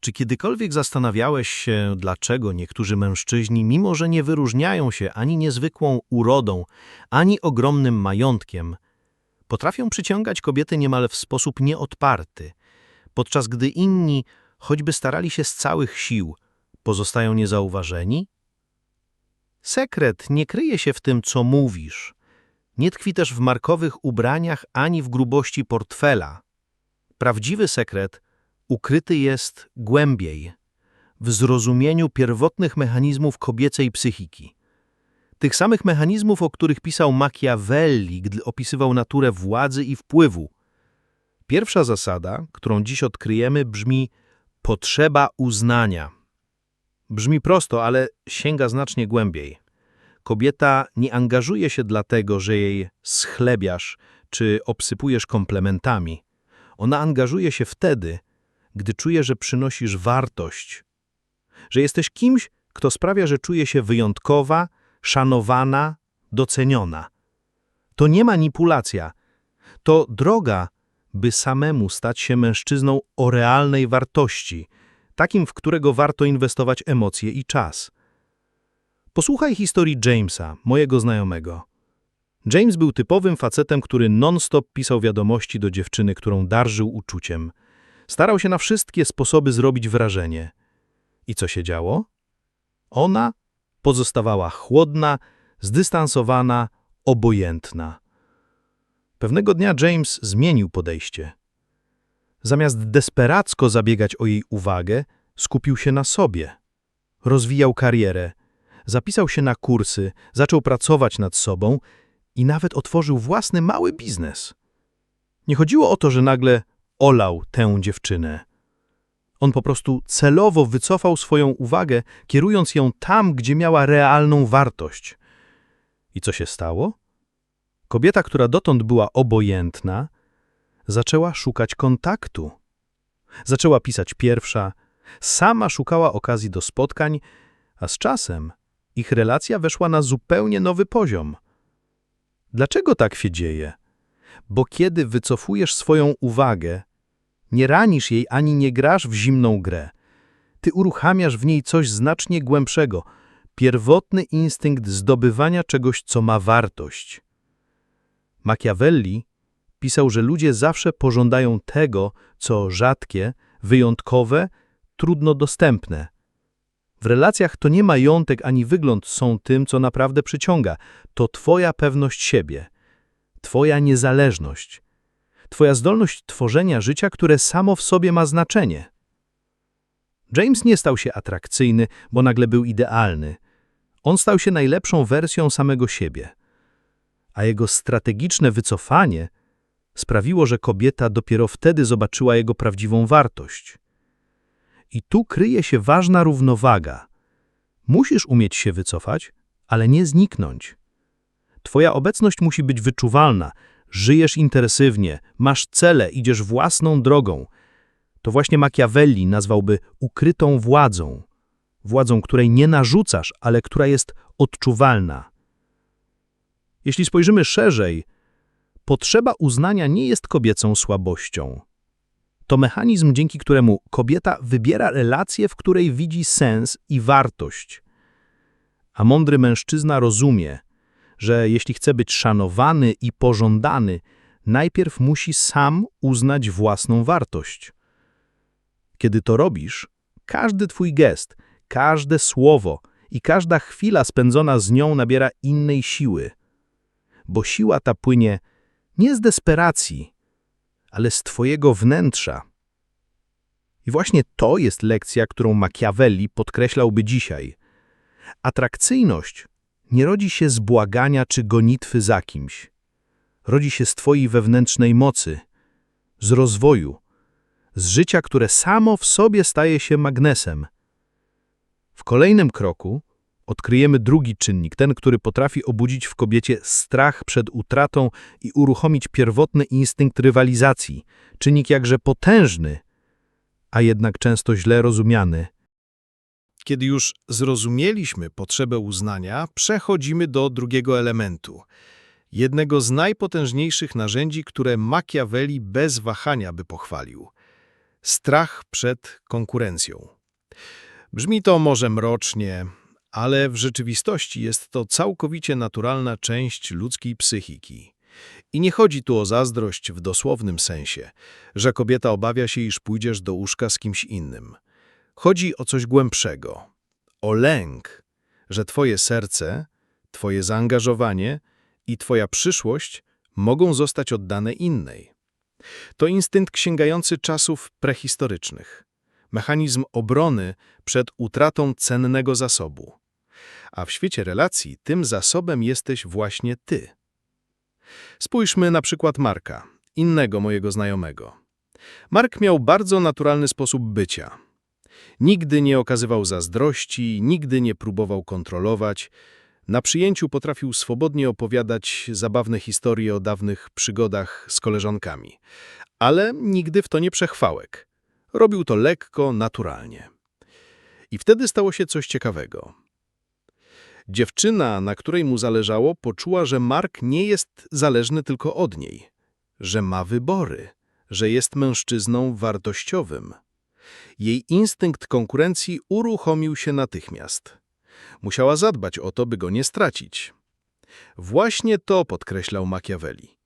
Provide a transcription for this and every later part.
Czy kiedykolwiek zastanawiałeś się, dlaczego niektórzy mężczyźni, mimo że nie wyróżniają się ani niezwykłą urodą, ani ogromnym majątkiem, potrafią przyciągać kobiety niemal w sposób nieodparty, podczas gdy inni, choćby starali się z całych sił, pozostają niezauważeni? Sekret nie kryje się w tym, co mówisz. Nie tkwi też w markowych ubraniach ani w grubości portfela. Prawdziwy sekret ukryty jest głębiej, w zrozumieniu pierwotnych mechanizmów kobiecej psychiki. Tych samych mechanizmów, o których pisał Machiavelli, gdy opisywał naturę władzy i wpływu. Pierwsza zasada, którą dziś odkryjemy, brzmi potrzeba uznania. Brzmi prosto, ale sięga znacznie głębiej. Kobieta nie angażuje się dlatego, że jej schlebiasz czy obsypujesz komplementami. Ona angażuje się wtedy, gdy czuje, że przynosisz wartość, że jesteś kimś, kto sprawia, że czuje się wyjątkowa, szanowana, doceniona. To nie manipulacja, to droga, by samemu stać się mężczyzną o realnej wartości, takim, w którego warto inwestować emocje i czas. Posłuchaj historii Jamesa, mojego znajomego. James był typowym facetem, który non-stop pisał wiadomości do dziewczyny, którą darzył uczuciem. Starał się na wszystkie sposoby zrobić wrażenie. I co się działo? Ona pozostawała chłodna, zdystansowana, obojętna. Pewnego dnia James zmienił podejście. Zamiast desperacko zabiegać o jej uwagę, skupił się na sobie. Rozwijał karierę, zapisał się na kursy, zaczął pracować nad sobą i nawet otworzył własny mały biznes. Nie chodziło o to, że nagle olał tę dziewczynę. On po prostu celowo wycofał swoją uwagę, kierując ją tam, gdzie miała realną wartość. I co się stało? Kobieta, która dotąd była obojętna, zaczęła szukać kontaktu. Zaczęła pisać pierwsza, sama szukała okazji do spotkań, a z czasem ich relacja weszła na zupełnie nowy poziom. Dlaczego tak się dzieje? Bo kiedy wycofujesz swoją uwagę, nie ranisz jej ani nie grasz w zimną grę. Ty uruchamiasz w niej coś znacznie głębszego, pierwotny instynkt zdobywania czegoś, co ma wartość. Machiavelli pisał, że ludzie zawsze pożądają tego, co rzadkie, wyjątkowe, trudno dostępne. W relacjach to nie majątek ani wygląd są tym, co naprawdę przyciąga. To twoja pewność siebie, twoja niezależność, twoja zdolność tworzenia życia, które samo w sobie ma znaczenie. James nie stał się atrakcyjny, bo nagle był idealny. On stał się najlepszą wersją samego siebie. A jego strategiczne wycofanie sprawiło, że kobieta dopiero wtedy zobaczyła jego prawdziwą wartość. I tu kryje się ważna równowaga. Musisz umieć się wycofać, ale nie zniknąć. Twoja obecność musi być wyczuwalna, żyjesz intensywnie, masz cele, idziesz własną drogą. To właśnie Machiavelli nazwałby ukrytą władzą. Władzą, której nie narzucasz, ale która jest odczuwalna. Jeśli spojrzymy szerzej, potrzeba uznania nie jest kobiecą słabością. To mechanizm, dzięki któremu kobieta wybiera relację, w której widzi sens i wartość. A mądry mężczyzna rozumie, że jeśli chce być szanowany i pożądany, najpierw musi sam uznać własną wartość. Kiedy to robisz, każdy twój gest, każde słowo i każda chwila spędzona z nią nabiera innej siły, bo siła ta płynie nie z desperacji, ale z twojego wnętrza. I właśnie to jest lekcja, którą Machiavelli podkreślałby dzisiaj. Atrakcyjność nie rodzi się z błagania czy gonitwy za kimś. Rodzi się z twojej wewnętrznej mocy, z rozwoju, z życia, które samo w sobie staje się magnesem. W kolejnym kroku odkryjemy drugi czynnik, ten, który potrafi obudzić w kobiecie strach przed utratą i uruchomić pierwotny instynkt rywalizacji, czynnik jakże potężny, a jednak często źle rozumiany. Kiedy już zrozumieliśmy potrzebę uznania, przechodzimy do drugiego elementu. Jednego z najpotężniejszych narzędzi, które Machiavelli bez wahania by pochwalił. Strach przed konkurencją. Brzmi to może mrocznie, ale w rzeczywistości jest to całkowicie naturalna część ludzkiej psychiki. I nie chodzi tu o zazdrość w dosłownym sensie, że kobieta obawia się, iż pójdziesz do łóżka z kimś innym. Chodzi o coś głębszego. O lęk, że twoje serce, twoje zaangażowanie i twoja przyszłość mogą zostać oddane innej. To instynkt sięgający czasów prehistorycznych. Mechanizm obrony przed utratą cennego zasobu. A w świecie relacji tym zasobem jesteś właśnie ty. Spójrzmy na przykład Marka, innego mojego znajomego. Mark miał bardzo naturalny sposób bycia. Nigdy nie okazywał zazdrości, nigdy nie próbował kontrolować. Na przyjęciu potrafił swobodnie opowiadać zabawne historie o dawnych przygodach z koleżankami. Ale nigdy w to nie przechwałek. Robił to lekko, naturalnie. I wtedy stało się coś ciekawego. Dziewczyna, na której mu zależało, poczuła, że Mark nie jest zależny tylko od niej, że ma wybory, że jest mężczyzną wartościowym. Jej instynkt konkurencji uruchomił się natychmiast. Musiała zadbać o to, by go nie stracić. Właśnie to podkreślał Machiavelli.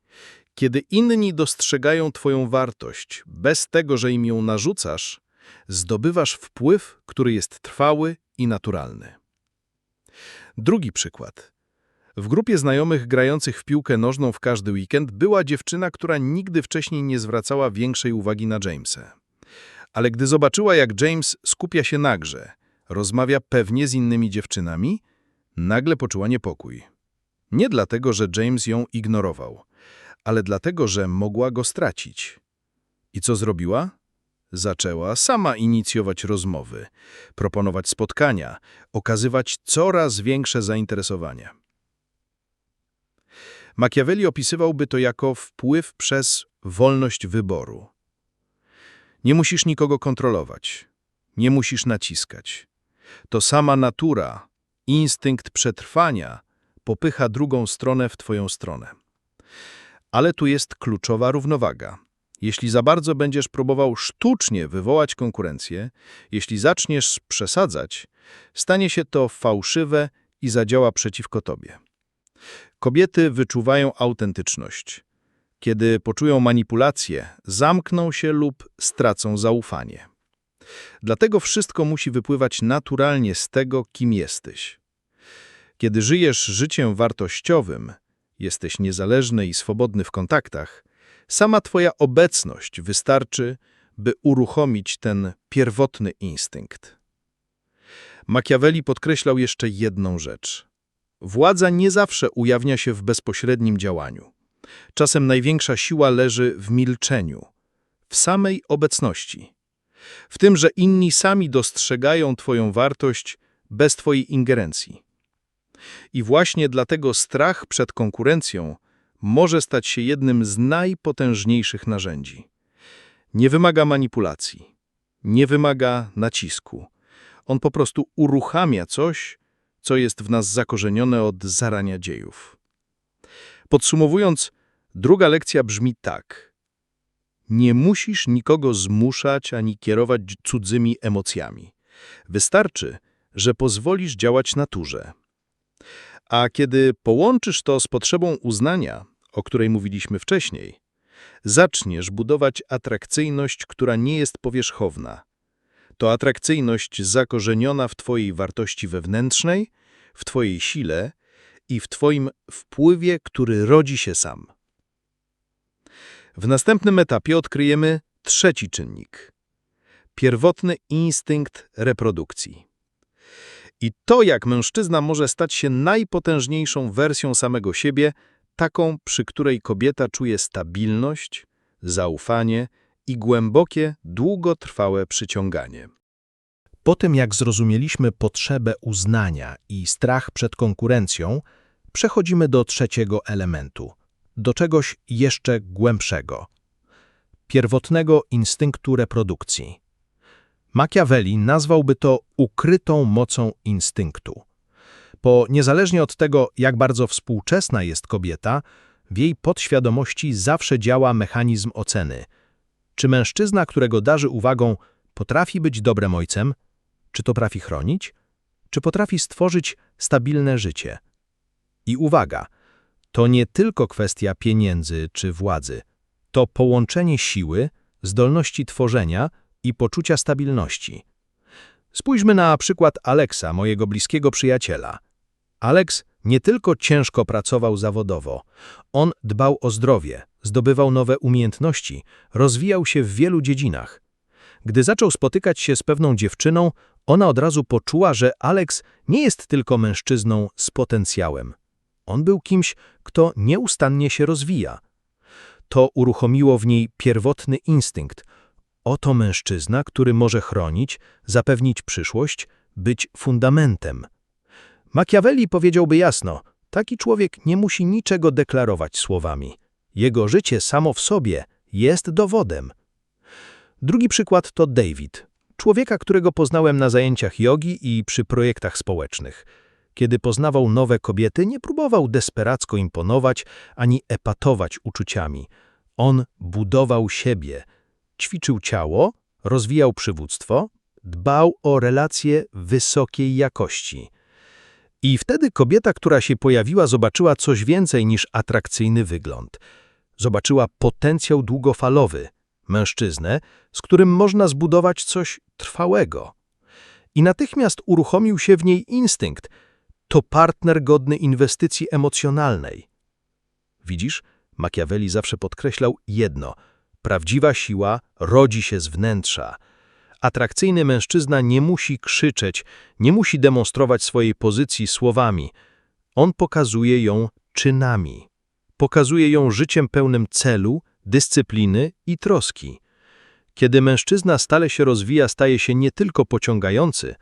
Kiedy inni dostrzegają twoją wartość, bez tego, że im ją narzucasz, zdobywasz wpływ, który jest trwały i naturalny. Drugi przykład. W grupie znajomych grających w piłkę nożną w każdy weekend była dziewczyna, która nigdy wcześniej nie zwracała większej uwagi na Jamesa. Ale gdy zobaczyła, jak James skupia się na grze, rozmawia pewnie z innymi dziewczynami, nagle poczuła niepokój. Nie dlatego, że James ją ignorował, ale dlatego, że mogła go stracić. I co zrobiła? Zaczęła sama inicjować rozmowy, proponować spotkania, okazywać coraz większe zainteresowanie. Machiavelli opisywałby to jako wpływ przez wolność wyboru. Nie musisz nikogo kontrolować, nie musisz naciskać. To sama natura, instynkt przetrwania popycha drugą stronę w twoją stronę. Ale tu jest kluczowa równowaga. Jeśli za bardzo będziesz próbował sztucznie wywołać konkurencję, jeśli zaczniesz przesadzać, stanie się to fałszywe i zadziała przeciwko tobie. Kobiety wyczuwają autentyczność. Kiedy poczują manipulację, zamkną się lub stracą zaufanie. Dlatego wszystko musi wypływać naturalnie z tego, kim jesteś. Kiedy żyjesz życiem wartościowym, jesteś niezależny i swobodny w kontaktach, Sama Twoja obecność wystarczy, by uruchomić ten pierwotny instynkt. Machiavelli podkreślał jeszcze jedną rzecz. Władza nie zawsze ujawnia się w bezpośrednim działaniu. Czasem największa siła leży w milczeniu, w samej obecności. W tym, że inni sami dostrzegają Twoją wartość bez Twojej ingerencji. I właśnie dlatego strach przed konkurencją może stać się jednym z najpotężniejszych narzędzi. Nie wymaga manipulacji, nie wymaga nacisku. On po prostu uruchamia coś, co jest w nas zakorzenione od zarania dziejów. Podsumowując, druga lekcja brzmi tak. Nie musisz nikogo zmuszać ani kierować cudzymi emocjami. Wystarczy, że pozwolisz działać naturze. A kiedy połączysz to z potrzebą uznania, o której mówiliśmy wcześniej, zaczniesz budować atrakcyjność, która nie jest powierzchowna. To atrakcyjność zakorzeniona w Twojej wartości wewnętrznej, w Twojej sile i w Twoim wpływie, który rodzi się sam. W następnym etapie odkryjemy trzeci czynnik – pierwotny instynkt reprodukcji. I to, jak mężczyzna może stać się najpotężniejszą wersją samego siebie – taką, przy której kobieta czuje stabilność, zaufanie i głębokie, długotrwałe przyciąganie. Po tym, jak zrozumieliśmy potrzebę uznania i strach przed konkurencją, przechodzimy do trzeciego elementu, do czegoś jeszcze głębszego pierwotnego instynktu reprodukcji. Machiavelli nazwałby to ukrytą mocą instynktu bo niezależnie od tego, jak bardzo współczesna jest kobieta, w jej podświadomości zawsze działa mechanizm oceny. Czy mężczyzna, którego darzy uwagą, potrafi być dobrym ojcem? Czy to potrafi chronić? Czy potrafi stworzyć stabilne życie? I uwaga, to nie tylko kwestia pieniędzy czy władzy. To połączenie siły, zdolności tworzenia i poczucia stabilności. Spójrzmy na przykład Aleksa, mojego bliskiego przyjaciela. Alex nie tylko ciężko pracował zawodowo, on dbał o zdrowie, zdobywał nowe umiejętności, rozwijał się w wielu dziedzinach. Gdy zaczął spotykać się z pewną dziewczyną, ona od razu poczuła, że Alex nie jest tylko mężczyzną z potencjałem. On był kimś, kto nieustannie się rozwija. To uruchomiło w niej pierwotny instynkt. Oto mężczyzna, który może chronić, zapewnić przyszłość, być fundamentem. Machiavelli powiedziałby jasno, taki człowiek nie musi niczego deklarować słowami. Jego życie samo w sobie jest dowodem. Drugi przykład to David, człowieka, którego poznałem na zajęciach jogi i przy projektach społecznych. Kiedy poznawał nowe kobiety, nie próbował desperacko imponować ani epatować uczuciami. On budował siebie, ćwiczył ciało, rozwijał przywództwo, dbał o relacje wysokiej jakości. I wtedy kobieta, która się pojawiła, zobaczyła coś więcej niż atrakcyjny wygląd. Zobaczyła potencjał długofalowy, mężczyznę, z którym można zbudować coś trwałego. I natychmiast uruchomił się w niej instynkt. To partner godny inwestycji emocjonalnej. Widzisz, Machiavelli zawsze podkreślał jedno. Prawdziwa siła rodzi się z wnętrza. Atrakcyjny mężczyzna nie musi krzyczeć, nie musi demonstrować swojej pozycji słowami. On pokazuje ją czynami. Pokazuje ją życiem pełnym celu, dyscypliny i troski. Kiedy mężczyzna stale się rozwija, staje się nie tylko pociągający,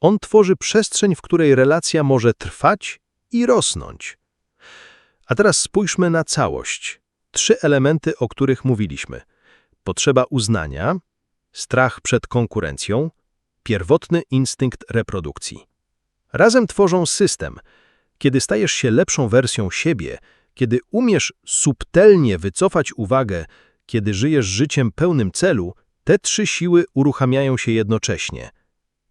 on tworzy przestrzeń, w której relacja może trwać i rosnąć. A teraz spójrzmy na całość. Trzy elementy, o których mówiliśmy. Potrzeba uznania, strach przed konkurencją, pierwotny instynkt reprodukcji. Razem tworzą system. Kiedy stajesz się lepszą wersją siebie, kiedy umiesz subtelnie wycofać uwagę, kiedy żyjesz życiem pełnym celu, te trzy siły uruchamiają się jednocześnie.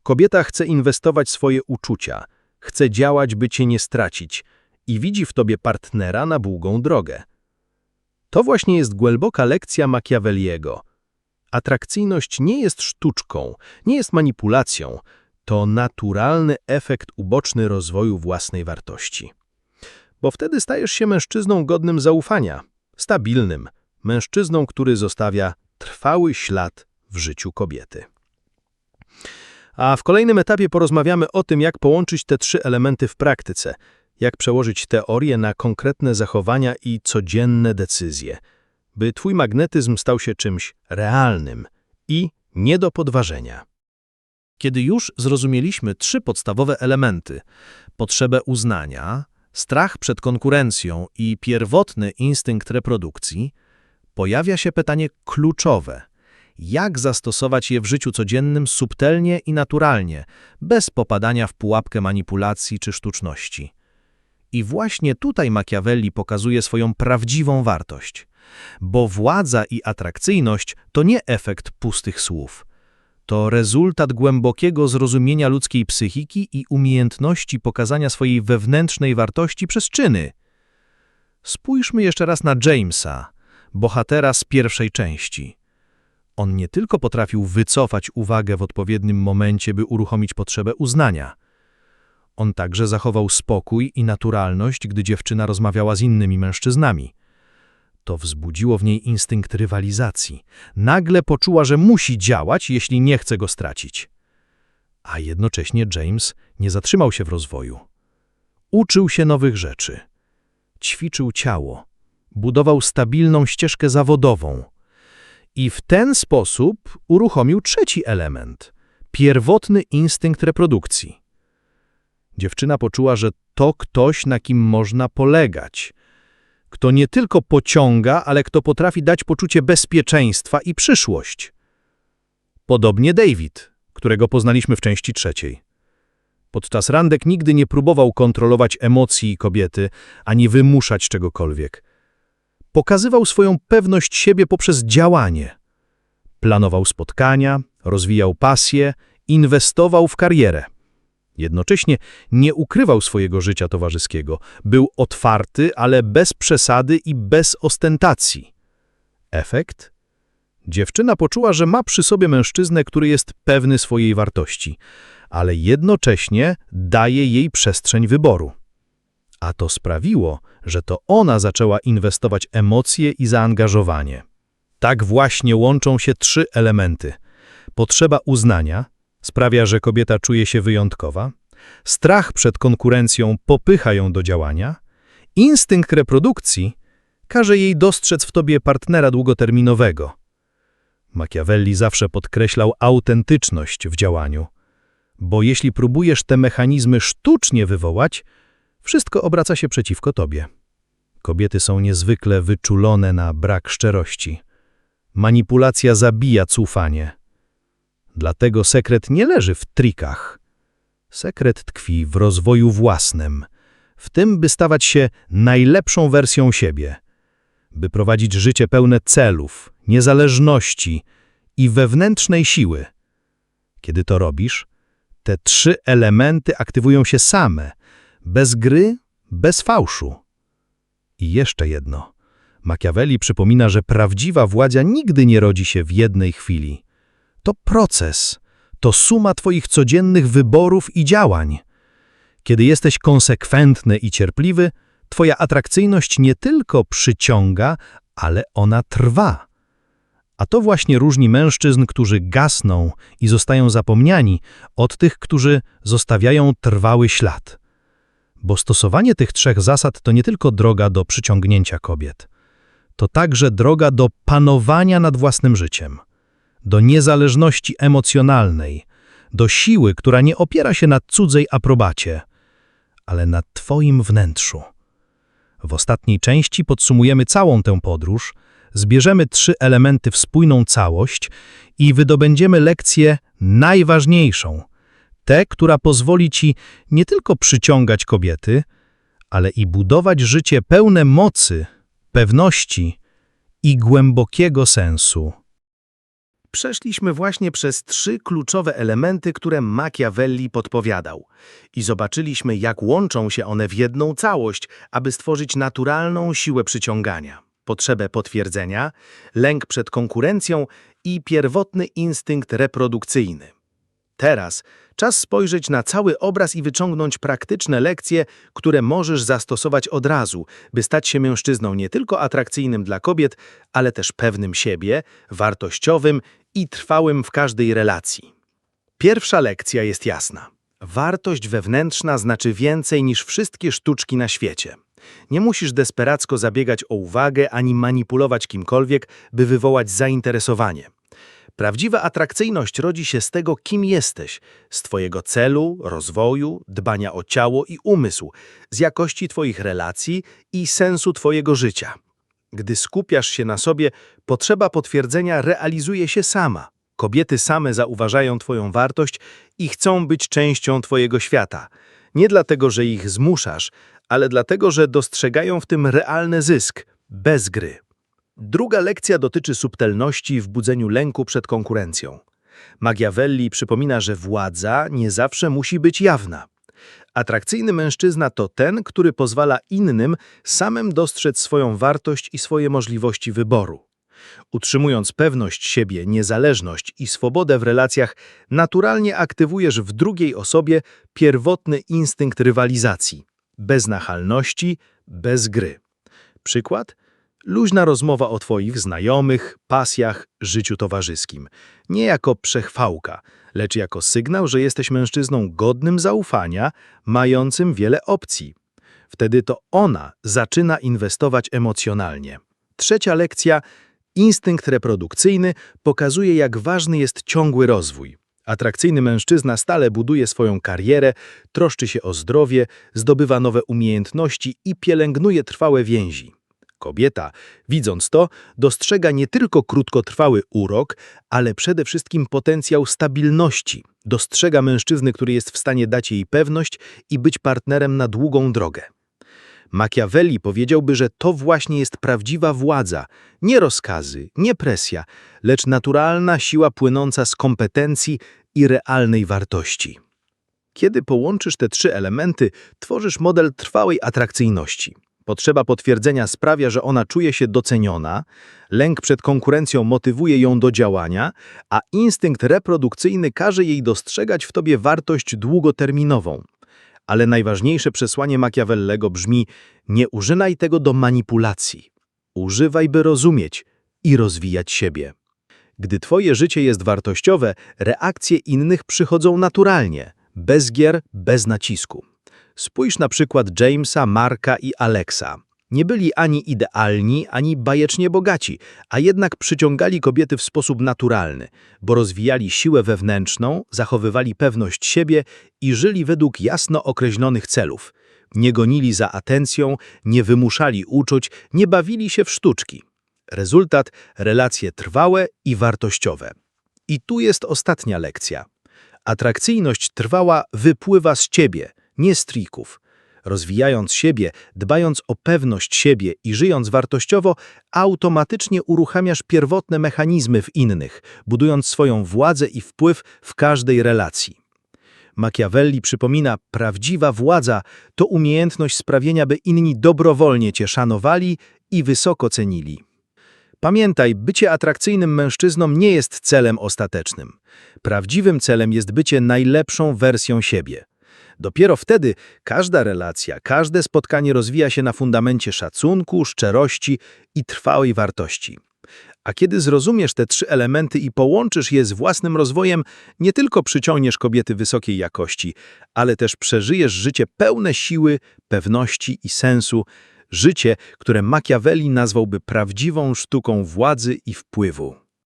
Kobieta chce inwestować swoje uczucia, chce działać, by cię nie stracić i widzi w tobie partnera na długą drogę. To właśnie jest głęboka lekcja Machiavelliego. Atrakcyjność nie jest sztuczką, nie jest manipulacją, to naturalny efekt uboczny rozwoju własnej wartości. Bo wtedy stajesz się mężczyzną godnym zaufania, stabilnym, mężczyzną, który zostawia trwały ślad w życiu kobiety. A w kolejnym etapie porozmawiamy o tym, jak połączyć te trzy elementy w praktyce, jak przełożyć teorię na konkretne zachowania i codzienne decyzje, by twój magnetyzm stał się czymś realnym i nie do podważenia. Kiedy już zrozumieliśmy trzy podstawowe elementy potrzebę uznania, strach przed konkurencją i pierwotny instynkt reprodukcji, pojawia się pytanie kluczowe – jak zastosować je w życiu codziennym subtelnie i naturalnie, bez popadania w pułapkę manipulacji czy sztuczności. I właśnie tutaj Machiavelli pokazuje swoją prawdziwą wartość. Bo władza i atrakcyjność to nie efekt pustych słów. To rezultat głębokiego zrozumienia ludzkiej psychiki i umiejętności pokazania swojej wewnętrznej wartości przez czyny. Spójrzmy jeszcze raz na Jamesa, bohatera z pierwszej części. On nie tylko potrafił wycofać uwagę w odpowiednim momencie, by uruchomić potrzebę uznania. On także zachował spokój i naturalność, gdy dziewczyna rozmawiała z innymi mężczyznami. To wzbudziło w niej instynkt rywalizacji. Nagle poczuła, że musi działać, jeśli nie chce go stracić. A jednocześnie James nie zatrzymał się w rozwoju. Uczył się nowych rzeczy. Ćwiczył ciało. Budował stabilną ścieżkę zawodową. I w ten sposób uruchomił trzeci element – pierwotny instynkt reprodukcji. Dziewczyna poczuła, że to ktoś, na kim można polegać. Kto nie tylko pociąga, ale kto potrafi dać poczucie bezpieczeństwa i przyszłość. Podobnie David, którego poznaliśmy w części trzeciej. Podczas randek nigdy nie próbował kontrolować emocji kobiety, ani wymuszać czegokolwiek. Pokazywał swoją pewność siebie poprzez działanie. Planował spotkania, rozwijał pasję, inwestował w karierę. Jednocześnie nie ukrywał swojego życia towarzyskiego. Był otwarty, ale bez przesady i bez ostentacji. Efekt? Dziewczyna poczuła, że ma przy sobie mężczyznę, który jest pewny swojej wartości, ale jednocześnie daje jej przestrzeń wyboru. A to sprawiło, że to ona zaczęła inwestować emocje i zaangażowanie. Tak właśnie łączą się trzy elementy. Potrzeba uznania sprawia, że kobieta czuje się wyjątkowa, strach przed konkurencją popycha ją do działania, instynkt reprodukcji każe jej dostrzec w tobie partnera długoterminowego. Machiavelli zawsze podkreślał autentyczność w działaniu, bo jeśli próbujesz te mechanizmy sztucznie wywołać, wszystko obraca się przeciwko tobie. Kobiety są niezwykle wyczulone na brak szczerości. Manipulacja zabija cufanie. Dlatego sekret nie leży w trikach. Sekret tkwi w rozwoju własnym, w tym, by stawać się najlepszą wersją siebie, by prowadzić życie pełne celów, niezależności i wewnętrznej siły. Kiedy to robisz, te trzy elementy aktywują się same, bez gry, bez fałszu. I jeszcze jedno. Machiavelli przypomina, że prawdziwa władza nigdy nie rodzi się w jednej chwili. To proces, to suma twoich codziennych wyborów i działań. Kiedy jesteś konsekwentny i cierpliwy, twoja atrakcyjność nie tylko przyciąga, ale ona trwa. A to właśnie różni mężczyzn, którzy gasną i zostają zapomniani, od tych, którzy zostawiają trwały ślad. Bo stosowanie tych trzech zasad to nie tylko droga do przyciągnięcia kobiet. To także droga do panowania nad własnym życiem, do niezależności emocjonalnej, do siły, która nie opiera się na cudzej aprobacie, ale na Twoim wnętrzu. W ostatniej części podsumujemy całą tę podróż, zbierzemy trzy elementy w spójną całość i wydobędziemy lekcję najważniejszą, tę, która pozwoli Ci nie tylko przyciągać kobiety, ale i budować życie pełne mocy, pewności i głębokiego sensu. Przeszliśmy właśnie przez trzy kluczowe elementy, które Machiavelli podpowiadał. I zobaczyliśmy, jak łączą się one w jedną całość, aby stworzyć naturalną siłę przyciągania. Potrzebę potwierdzenia, lęk przed konkurencją i pierwotny instynkt reprodukcyjny. Teraz czas spojrzeć na cały obraz i wyciągnąć praktyczne lekcje, które możesz zastosować od razu, by stać się mężczyzną nie tylko atrakcyjnym dla kobiet, ale też pewnym siebie, wartościowym i trwałym w każdej relacji. Pierwsza lekcja jest jasna. Wartość wewnętrzna znaczy więcej niż wszystkie sztuczki na świecie. Nie musisz desperacko zabiegać o uwagę ani manipulować kimkolwiek, by wywołać zainteresowanie. Prawdziwa atrakcyjność rodzi się z tego, kim jesteś, z Twojego celu, rozwoju, dbania o ciało i umysł, z jakości Twoich relacji i sensu Twojego życia. Gdy skupiasz się na sobie, potrzeba potwierdzenia realizuje się sama. Kobiety same zauważają Twoją wartość i chcą być częścią Twojego świata. Nie dlatego, że ich zmuszasz, ale dlatego, że dostrzegają w tym realny zysk, bez gry. Druga lekcja dotyczy subtelności w budzeniu lęku przed konkurencją. Machiavelli przypomina, że władza nie zawsze musi być jawna. Atrakcyjny mężczyzna to ten, który pozwala innym samym dostrzec swoją wartość i swoje możliwości wyboru. Utrzymując pewność siebie, niezależność i swobodę w relacjach, naturalnie aktywujesz w drugiej osobie pierwotny instynkt rywalizacji. Bez nachalności, bez gry. Przykład? Luźna rozmowa o Twoich znajomych, pasjach, życiu towarzyskim. Nie jako przechwałka, lecz jako sygnał, że jesteś mężczyzną godnym zaufania, mającym wiele opcji. Wtedy to ona zaczyna inwestować emocjonalnie. Trzecia lekcja Instynkt reprodukcyjny pokazuje, jak ważny jest ciągły rozwój. Atrakcyjny mężczyzna stale buduje swoją karierę, troszczy się o zdrowie, zdobywa nowe umiejętności i pielęgnuje trwałe więzi. Kobieta, widząc to, dostrzega nie tylko krótkotrwały urok, ale przede wszystkim potencjał stabilności. Dostrzega mężczyzny, który jest w stanie dać jej pewność i być partnerem na długą drogę. Machiavelli powiedziałby, że to właśnie jest prawdziwa władza, nie rozkazy, nie presja, lecz naturalna siła płynąca z kompetencji i realnej wartości. Kiedy połączysz te trzy elementy, tworzysz model trwałej atrakcyjności. Potrzeba potwierdzenia sprawia, że ona czuje się doceniona, lęk przed konkurencją motywuje ją do działania, a instynkt reprodukcyjny każe jej dostrzegać w tobie wartość długoterminową. Ale najważniejsze przesłanie Machiavellego brzmi: nie użynaj tego do manipulacji. Używaj, by rozumieć i rozwijać siebie. Gdy twoje życie jest wartościowe, reakcje innych przychodzą naturalnie, bez gier, bez nacisku. Spójrz na przykład Jamesa, Marka i Alexa. Nie byli ani idealni, ani bajecznie bogaci, a jednak przyciągali kobiety w sposób naturalny, bo rozwijali siłę wewnętrzną, zachowywali pewność siebie i żyli według jasno określonych celów. Nie gonili za atencją, nie wymuszali uczuć, nie bawili się w sztuczki. Rezultat – relacje trwałe i wartościowe. I tu jest ostatnia lekcja. Atrakcyjność trwała wypływa z ciebie, nie z trików. Rozwijając siebie, dbając o pewność siebie i żyjąc wartościowo, automatycznie uruchamiasz pierwotne mechanizmy w innych, budując swoją władzę i wpływ w każdej relacji. Machiavelli przypomina, prawdziwa władza to umiejętność sprawienia, by inni dobrowolnie cię szanowali i wysoko cenili. Pamiętaj, bycie atrakcyjnym mężczyzną nie jest celem ostatecznym. Prawdziwym celem jest bycie najlepszą wersją siebie. Dopiero wtedy każda relacja, każde spotkanie rozwija się na fundamencie szacunku, szczerości i trwałej wartości. A kiedy zrozumiesz te trzy elementy i połączysz je z własnym rozwojem, nie tylko przyciągniesz kobiety wysokiej jakości, ale też przeżyjesz życie pełne siły, pewności i sensu, życie, które Machiavelli nazwałby prawdziwą sztuką władzy i wpływu.